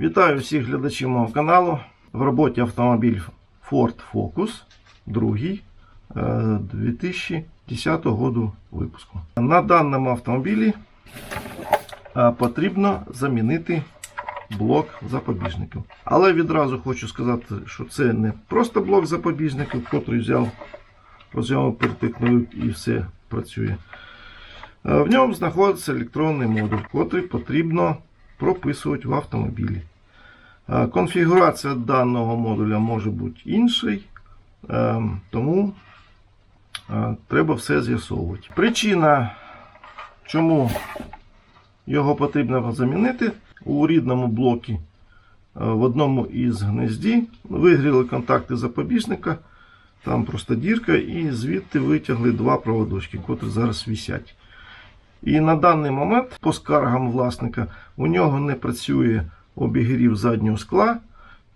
Вітаю всіх глядачів мого каналу. В роботі автомобіль Ford Focus 2 е, 2010 року випуску. На даному автомобілі е, потрібно замінити блок запобіжників. Але відразу хочу сказати, що це не просто блок запобіжників, котрий взяв, роз'ємив, перетикнув і все працює. Е, В ньому знаходиться електронний модуль, котрий потрібно прописувати в автомобілі. Е, Конфігурація даного модуля може бути іншою, е, тому е, треба все з'ясовувати. Причина, чому його потрібно замінити у рідному блокі в одному із гнезді вигріли контакти запобіжника, там просто дірка, і звідти витягли два проводочки, котрі зараз висять. І на даний момент, по скаргам власника, у нього не працює обігрів заднього скла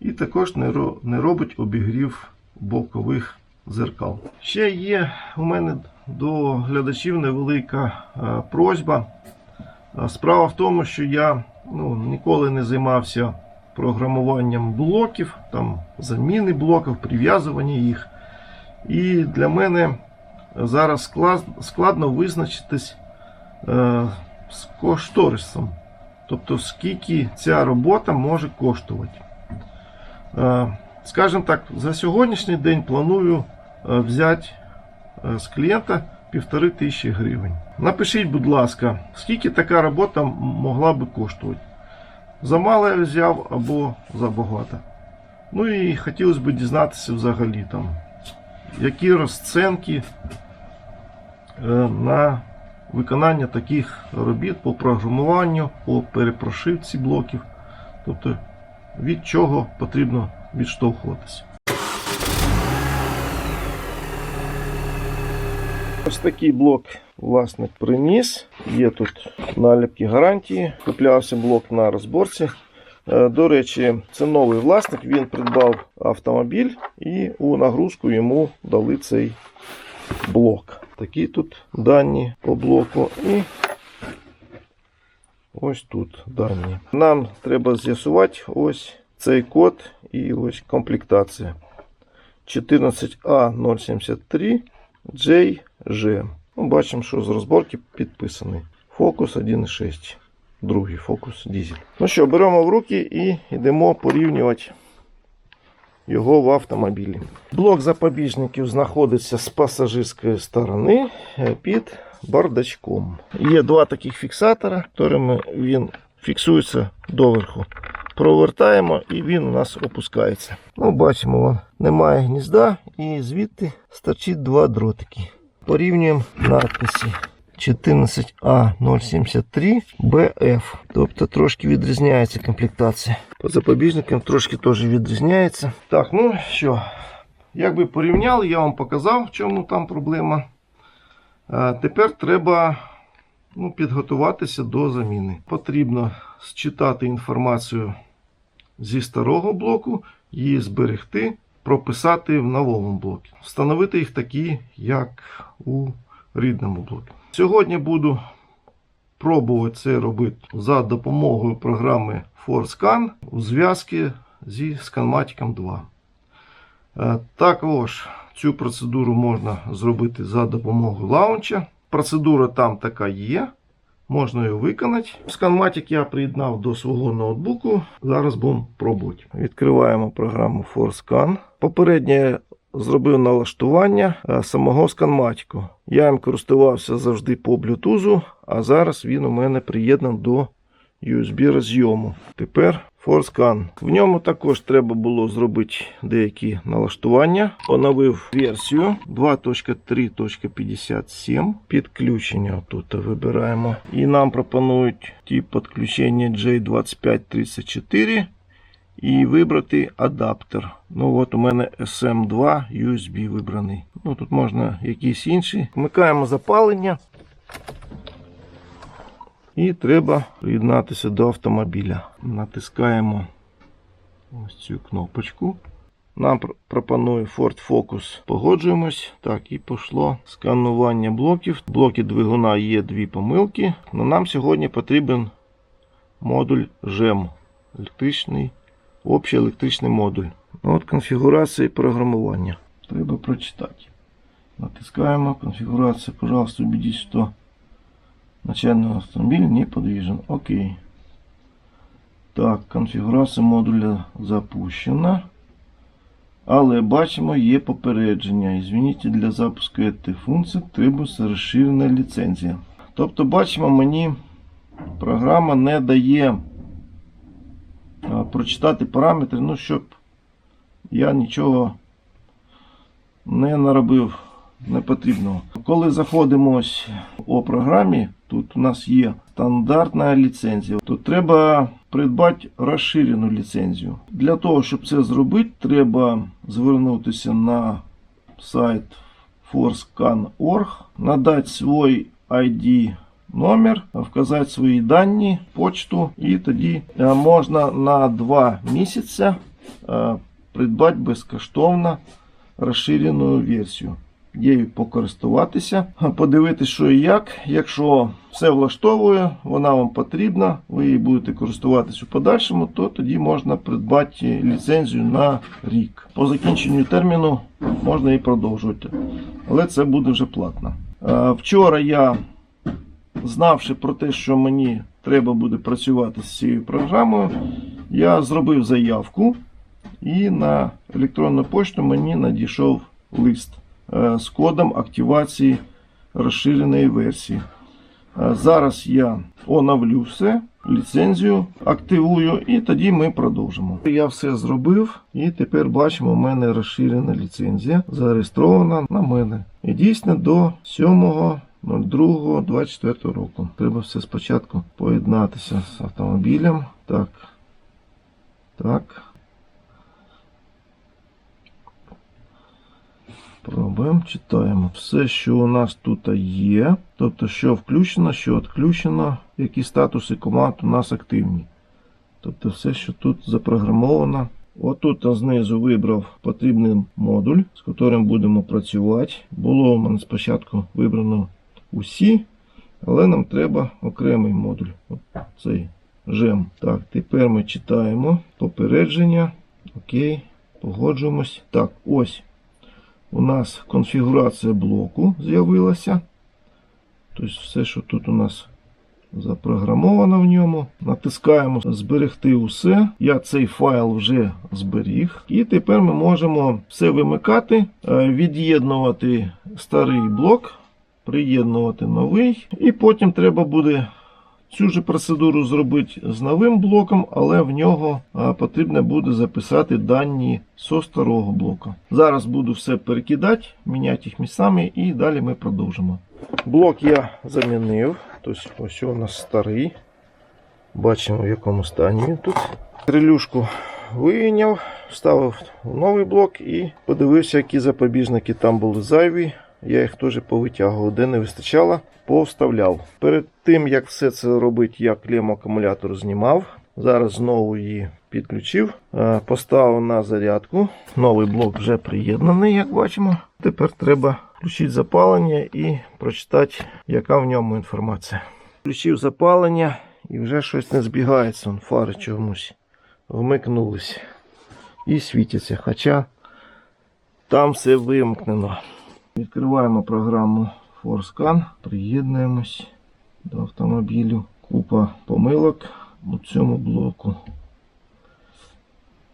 і також не, робить обігрів бокових зеркал. Ще є у мене до глядачів невелика е, просьба. Е, Справа в тому, що я ну, ніколи не займався програмуванням блоків, там, заміни блоків, прив'язування їх. І для мене зараз склад- складно визначитись е, з кошторисом. Тобто, скільки ця робота може коштувати. Е, скажімо так, за сьогоднішній день планую е, взяти е, з клієнта півтори тисячі гривень. Напишіть, будь ласка, скільки така робота могла би коштувати. Замало я взяв або забагато. Ну і хотілося б дізнатися взагалі там, які розценки на виконання таких робіт по програмуванню, по перепрошивці блоків. Тобто від чого потрібно відштовхуватися. Ось такий блок власник приніс. Є тут наліпки гарантії. Куплявся блок на розборці. Е, До речі, це новий власник. Він придбав автомобіль і у нагрузку йому дали цей блок. Такі тут дані по блоку. І ось тут дані. Нам треба з'ясувати ось цей код і ось комплектація. 14A073 JG. Ну, бачимо, що з розборки підписаний. Фокус 1.6. Другий фокус дізель. Ну що, беремо в руки і йдемо порівнювати його в автомобілі. Блок запобіжників знаходиться з пасажирської сторони е, під бардачком. Є два таких фіксатора, якими він фіксується доверху. Провертаємо і він у нас опускається. Ну, бачимо, вон, немає гнізда і звідти стачить два дротики. Порівнюємо надписи. 14А073BF. Тобто трошки відрізняється комплектація. По запобіжникам трошки теж відрізняється. Так, ну що, як би порівняли, я вам показав, в чому там проблема. А тепер треба ну, підготуватися до заміни. Потрібно считати інформацію зі старого блоку, її зберегти, прописати в новому блокі. Встановити їх такі, як у рідному блокі. Сьогодні буду пробувати це робити за допомогою програми ForScan у зв'язку зі Scanmatic 2. Е, Також цю процедуру можна зробити за допомогою лаунча. Процедура там така є. Можна її виконати. Scanmatic я приєднав до свого ноутбуку. Зараз будемо пробувати. Відкриваємо програму ForScan. Попередньо я зробив налаштування е, самого Scanmatic. Я їм користувався завжди по Bluetooth, а зараз він у мене приєднаний до USB розйому. Тепер ForScan. В ньому також треба було зробити деякі налаштування. Оновив версію 2.3.57. Підключення тут вибираємо. І нам пропонують тип підключення J2534 і вибрати адаптер. Ну от у мене SM2 USB вибраний. Ну тут можна якісь інші. Вмикаємо запалення. І треба приєднатися до автомобіля. Натискаємо ось цю кнопочку. Нам пропонує Ford Focus. Погоджуємось. Так, і пішло сканування блоків. В блокі двигуна є дві помилки. Но нам сьогодні потрібен модуль GEM. електричний, общий електричний модуль. Ну, От конфігурація і програмування. Треба прочитати. Натискаємо конфигурация. Пожалуйста, убедитесь, что начальный автомобиль не подвижен. Окей. Так, конфігурація модуля запущена. Але бачимо, є попередження. Извините, для запуску цієї функції требується розширена ліцензія. Тобто, бачимо, мені програма не дає прочитати параметри, ну, щоб я нічого не наробив непотрібного. Коли заходимо у програмі, тут у нас є стандартна ліцензія, то треба придбати розширену ліцензію. Для того, щоб це зробити, треба звернутися на сайт forscan.org, надати свій ID номер, вказати свої дані, почту, і тоді е, можна на 2 місяці е, придбати безкоштовно розширену версію. Її покористуватися, подивитися, що і як. Якщо все влаштовує, вона вам потрібна, ви її будете користуватися у подальшому, то тоді можна придбати ліцензію на рік. По закінченню терміну можна і продовжувати. Але це буде вже платно. Е, Вчора я, знавши про те, що мені треба буде працювати з цією програмою, я зробив заявку. І на електронну пошту мені надійшов лист е, з кодом активації розширеної версії. Е, Зараз я оновлю все, ліцензію активую і тоді ми продовжимо. Я все зробив і тепер бачимо, у мене розширена ліцензія зареєстрована на мене. І дійсно до 7.02.24 року. Треба все спочатку поєднатися з автомобілем. Так. Так. Пробуємо, читаємо. Все, що у нас тут є. Тобто, що включено, що відключено, які статуси команд у нас активні. Тобто, все, що тут запрограмовано. Отут знизу вибрав потрібний модуль, з яким будемо працювати. Було у мене спочатку вибрано усі, але нам треба окремий модуль. Цей жем. Так, тепер ми читаємо попередження. Окей, погоджуємось. Так, ось у нас конфігурація блоку з'явилася. Тобто все, що тут у нас запрограмовано в ньому. Натискаємо Зберегти усе. Я цей файл вже зберіг. І тепер ми можемо все вимикати, е, від'єднувати старий блок, приєднувати новий. І потім треба буде. Цю ж процедуру зробити з новим блоком, але в нього потрібно буде записати дані со старого блока. Зараз буду все перекидати, міняти їх місцями і далі ми продовжимо. Блок я замінив. Тобто ось у нас старий. Бачимо в якому стані він тут. Крилюшку вийняв, вставив в новий блок і подивився, які запобіжники там були зайві. Я їх теж повитягував, де не вистачало, повставляв. Перед тим, як все це робити, я клем акумулятор знімав. Зараз знову її підключив, е, поставив на зарядку. Новий блок вже приєднаний, як бачимо. Тепер треба включити запалення і прочитати, яка в ньому інформація. Включив запалення і вже щось не збігається. Вон фари чомусь вмикнулись і світяться. Хоча там все вимкнено. Відкриваємо програму ForScan, приєднуємось до автомобілю. Купа помилок у цьому блоку.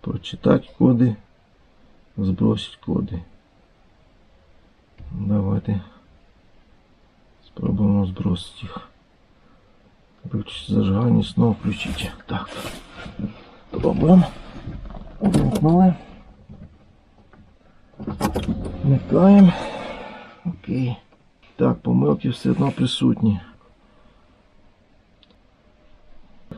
Прочитати коди, збросити коди. Давайте спробуємо збросити їх. Виключити зажигання, знову включити. Так. Пробуємо. Вимкнули. Вмикаємо. Окей. Так, помилки все одно присутні.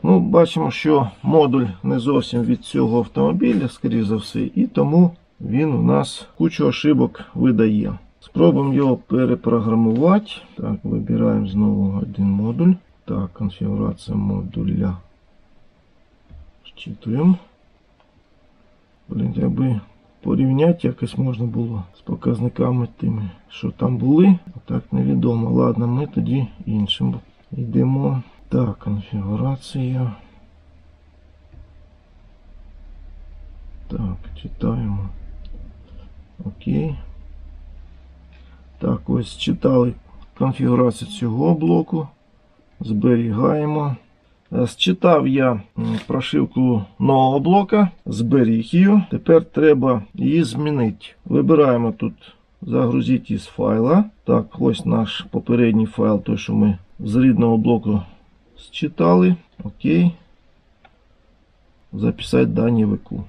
Ну, бачимо, що модуль не зовсім від цього автомобіля, скоріш за все, і тому він у нас кучу ошибок видає. Спробуємо його перепрограмувати. Так, вибираємо знову один модуль. Так, конфігурація модуля. Щитуємо. Блін, якби порівняти якось можна було з показниками тими, що там були. Так невідомо. Ладно, ми тоді іншим йдемо. Так, конфігурація. Так, читаємо. Окей. Так, ось читали конфігурацію цього блоку. Зберігаємо. Считав я прошивку нового блока, зберіг її. Тепер треба її змінити. Вибираємо тут загрузити із файла. Так, ось наш попередній файл, той, що ми з рідного блоку считали. Окей. Записать дані в ИКУ.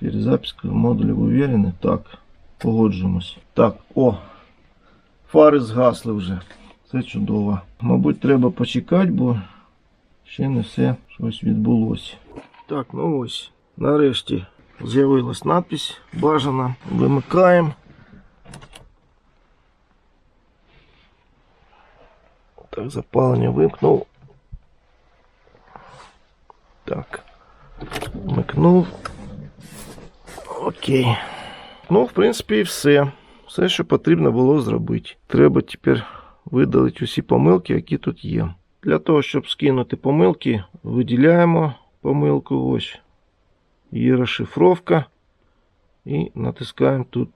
Перезапись модулів уверены. Так, погоджуємось. Так, о, фари згасли вже. Це чудово. Мабуть, треба почекати, бо ще не все щось відбулося. Так, ну ось. Нарешті з'явилась надпись бажана. Вимикаємо. Так, запалення вимкнув. Так. Вмикнув. Окей. Ну, в принципі, і все. Все, що потрібно було зробити. Треба тепер видалити усі помилки, які тут є. Для того, щоб скинути помилки, виділяємо помилку. Ось. Є розшифровка. І натискаємо тут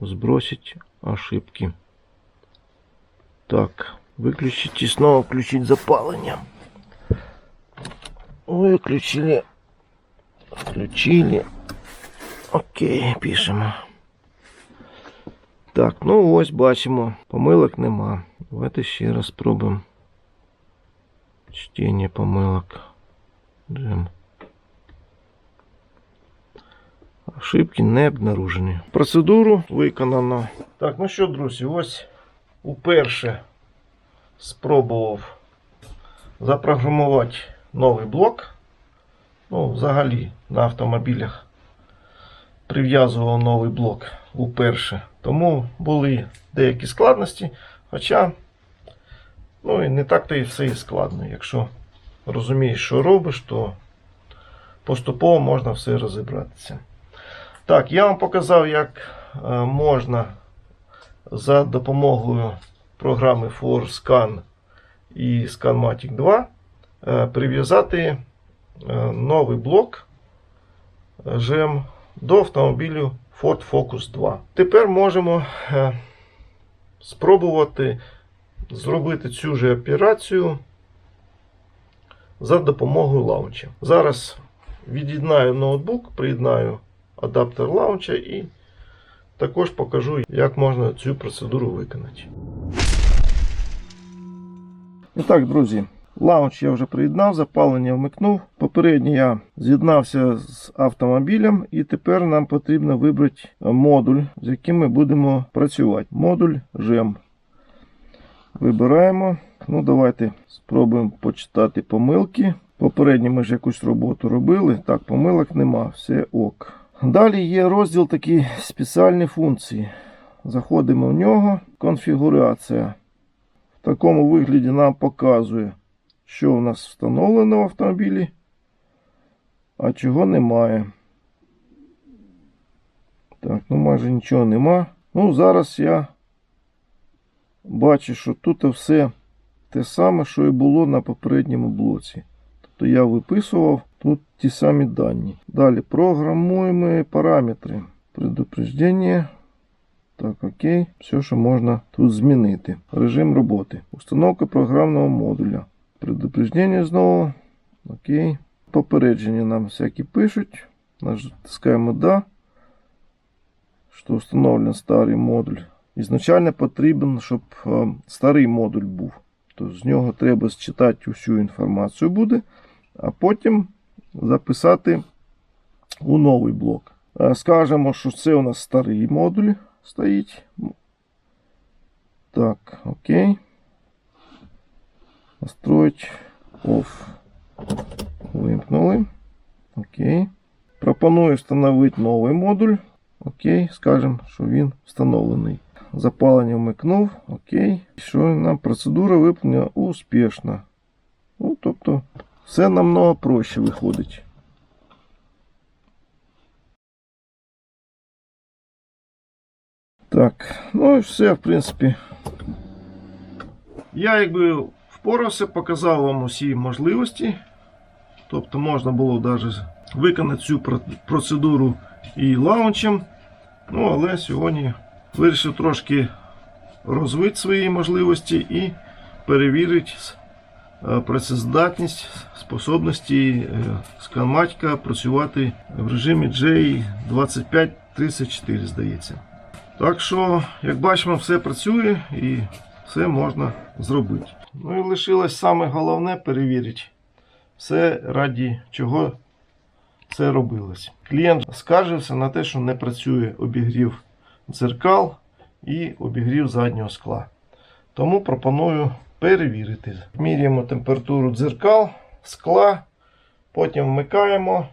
Сбросить ошибки. Так, выключить и снова включить запалення. Выключили. Включили. Окей, пишемо. Так, ну ось бачимо. Помилок нема. Давайте ще раз спробуємо. Чтення помилок. Джем. Ошибки не обнаружені. Процедуру виконано. Так, ну що, друзі, ось уперше спробував запрограмувати новий блок. Ну, взагалі на автомобілях прив'язував новий блок уперше. Тому були деякі складності. Хоча, ну і не так-то і все і складно. Якщо розумієш, що робиш, то поступово можна все розібратися. Так, я вам показав, як е, можна за допомогою програми ForScan і ScanMatic 2 е, прив'язати е, новий блок GEM до автомобілю Ford Focus 2. Тепер можемо спробувати зробити цю ж операцію за допомогою лаунча. Зараз від'єднаю ноутбук, приєднаю адаптер лаунча і також покажу, як можна цю процедуру виконати. І так, друзі, лаунч я вже приєднав, запалення вмикнув. Попередньо я з'єднався з автомобілем, і тепер нам потрібно вибрати модуль, з яким ми будемо працювати. Модуль GEM. Вибираємо. Ну, давайте спробуємо почитати помилки. Попередньо ми ж якусь роботу робили. Так, помилок нема, все ок. Далі є розділ такі спеціальні функції. Заходимо в нього. Конфігурація. В такому вигляді нам показує, що у нас встановлено в автомобілі, а чого немає. Так, ну майже нічого нема. Ну, зараз я бачу, що тут все те саме, що і було на попередньому блоці. Тобто я виписував тут ті самі дані. Далі програмуємо параметри. Предупреждення. Так, окей. Все, що можна тут змінити. Режим роботи. Установка програмного модуля. Предупреждення знову. Окей. Попередження нам всякі пишуть. Натискаємо да. Що встановлен старий модуль. Ізначально потрібен, щоб е, старий модуль був. Тобто з нього треба считати усю інформацію буде, а потім записати у новий блок. Е, Скажемо, що це у нас старий модуль стоїть. Так, окей. Настроить off. Вимкнули. Окей. Пропоную встановити новий модуль. Окей, скажемо, що він встановлений. Запалення вмикнув. Окей. Що нам процедура виконана успішно. Ну, тобто, все намного проще виходить. Так, ну і все, в принципі. Я якби впорався, показав вам усі можливості. Тобто можна було навіть виконати цю процедуру і лаунчем. Ну, але сьогодні вирішив трошки розвити свої можливості і перевірити е, працездатність, способності е, сканматька працювати в режимі J2534, здається. Так що, як бачимо, все працює і все можна зробити. Ну і лишилось саме головне перевірити все раді чого це робилось. Клієнт скаржився на те, що не працює обігрів дзеркал і обігрів заднього скла. Тому пропоную перевірити. Міряємо температуру дзеркал, скла, потім вмикаємо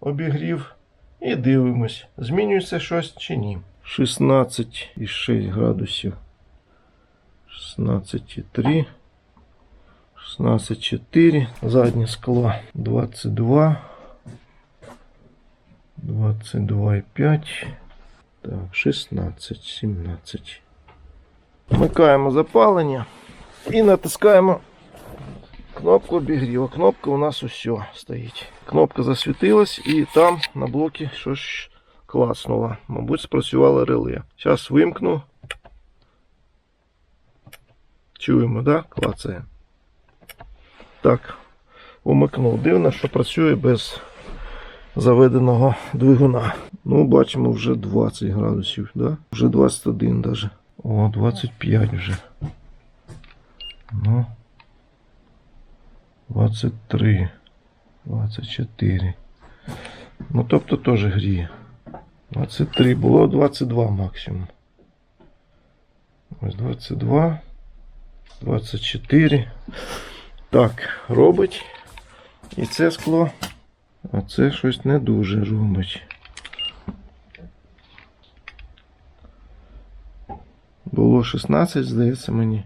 обігрів і дивимось, змінюється щось чи ні. 16,6 градусів. 16,3. 16,4. Заднє скло 22. 22,5. Так, 16, 17. Вмикаємо запалення і натискаємо кнопку обігріву. Кнопка у нас усе стоїть. Кнопка засвітилась і там на блокі щось клацнуло. Мабуть, спрацювало реле. Зараз вимкну. Чуємо, да? Клацає. Так, умикнув. Дивно, що працює без заведеного двигуна. Ну, бачимо вже 20 градусів, да? Вже 21 даже. О, 25 вже. Ну. 23. 24. Ну, тобто теж гріє. 23. Було 22 максимум. Ось 22. 24. Так, робить. І це скло. А це щось не дуже робить. Було 16, здається мені.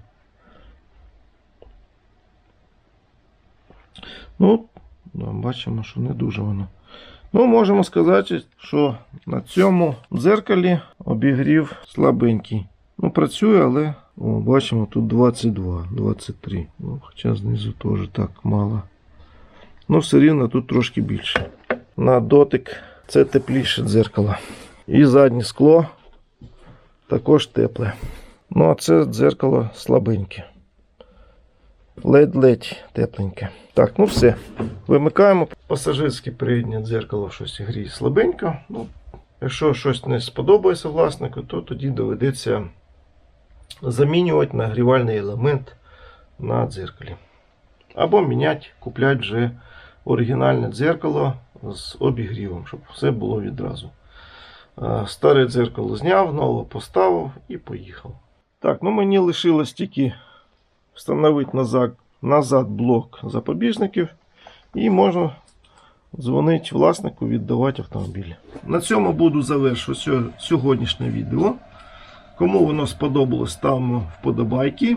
Ну, бачимо, що не дуже воно. Ну, можемо сказати, що на цьому дзеркалі обігрів слабенький. Ну, працює, але о, бачимо тут 22, 23. Ну, хоча знизу теж так мало. Ну, все рівно тут трошки більше. На дотик це тепліше дзеркало. І заднє скло також тепле. Ну, а це дзеркало слабеньке. Ледь-ледь тепленьке. Так, ну все. Вимикаємо. Пасажирське переднє дзеркало щось гріє слабенько. Ну, якщо щось не сподобається власнику, то тоді доведеться замінювати нагрівальний елемент на дзеркалі. Або міняти, купляти вже оригінальне дзеркало з обігрівом, щоб все було відразу. Е, Старе дзеркало зняв, нове поставив і поїхав. Так, ну мені лишилось тільки встановити назад, назад блок запобіжників і можна дзвонити власнику, віддавати автомобіль. На цьому буду завершувати сьогоднішнє відео. Кому воно сподобалось, ставимо вподобайки.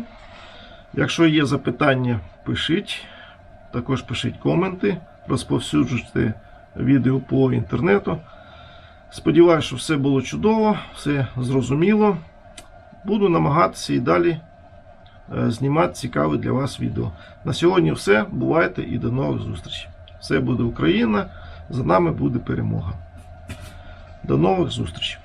Якщо є запитання, пишіть. Також пишіть коменти, розповсюджуйте відео по інтернету. Сподіваюся, що все було чудово, все зрозуміло. Буду намагатися і далі е, знімати цікаве для вас відео. На сьогодні все. Бувайте і до нових зустрічей. Все буде Україна. За нами буде перемога. До нових зустрічей.